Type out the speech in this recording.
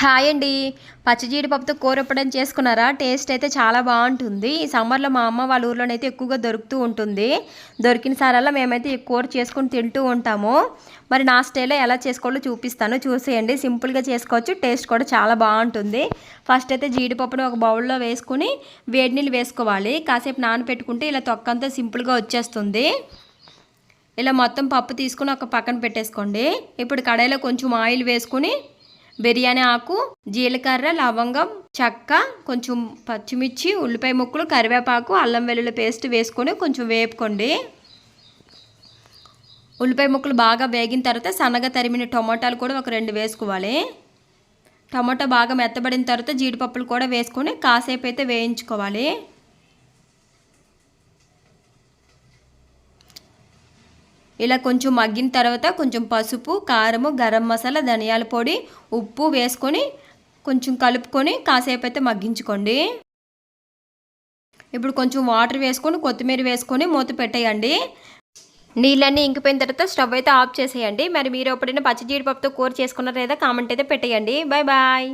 Hi అండి. పచ్చి జీడిపప్పుతో కూర ఎప్పుడైనా చేసుకున్నారా? టేస్ట్ అయితే చాలా బాగుంటుంది. ఈ సమ్మర్లో మా అమ్మ వాళ్ళ ఊర్లోనైతే ఎక్కువగా దొరుకుతూ ఉంటుంది. దొరికిన సారల్లా మేమైతే ఈ కూర చేసుకుని తింటూ ఉంటాము. మరి నా స్టైల్లో ఎలా చేసుకోవాలో చూపిస్తాను. చూసేయండి. సింపుల్గా చేసుకోవచ్చు. టేస్ట్ కూడా చాలా బాగుంటుంది. ఫస్ట్ అయితే జీడిపప్పును ఒక బౌల్లో వేసుకుని వేడి నీళ్ళు వేసుకోవాలి. కాసేపు నానబెట్టుకుంటే ఇలా తొక్కంతా సింపుల్గా వచ్చేస్తుంది. ఇలా మొత్తం పప్పు తీసుకుని ఒక పక్కన పెట్టేసుకోండి. ఇప్పుడు కడాయిలో కొంచెం ఆయిల్ వేసుకుని బిర్యానీ ఆకు జీలకర్ర లవంగం చెక్క కొంచెం పచ్చిమిర్చి ఉల్లిపాయ ముక్కలు కరివేపాకు అల్లం వెల్లుల్లి పేస్ట్ వేసుకొని కొంచెం వేపుకోండి. ఉల్లిపాయ ముక్కలు బాగా వేగిన తర్వాత సన్నగా తరిమిన టొమాటాలు కూడా ఒక రెండు వేసుకోవాలి. టమాటా బాగా మెత్తబడిన తర్వాత జీడిపప్పులు కూడా వేసుకొని కాసేపు అయితే వేయించుకోవాలి. ఇలా కొంచెం మగ్గిన తర్వాత కొంచెం పసుపు కారము గరం మసాలా ధనియాల పొడి ఉప్పు వేసుకొని కొంచెం కలుపుకొని కాసేపు అయితే మగ్గించుకోండి. ఇప్పుడు కొంచెం వాటర్ వేసుకొని కొత్తిమీర వేసుకొని మూత పెట్టేయండి. నీళ్ళన్నీ ఇంకిపోయిన తర్వాత స్టవ్ అయితే ఆఫ్ చేసేయండి. మరి మీరు ఎప్పుడైనా పచ్చి జీడిపప్పుతో కూర చేసుకున్నారా లేదా కామెంట్ అయితే పెట్టేయండి. Bye bye.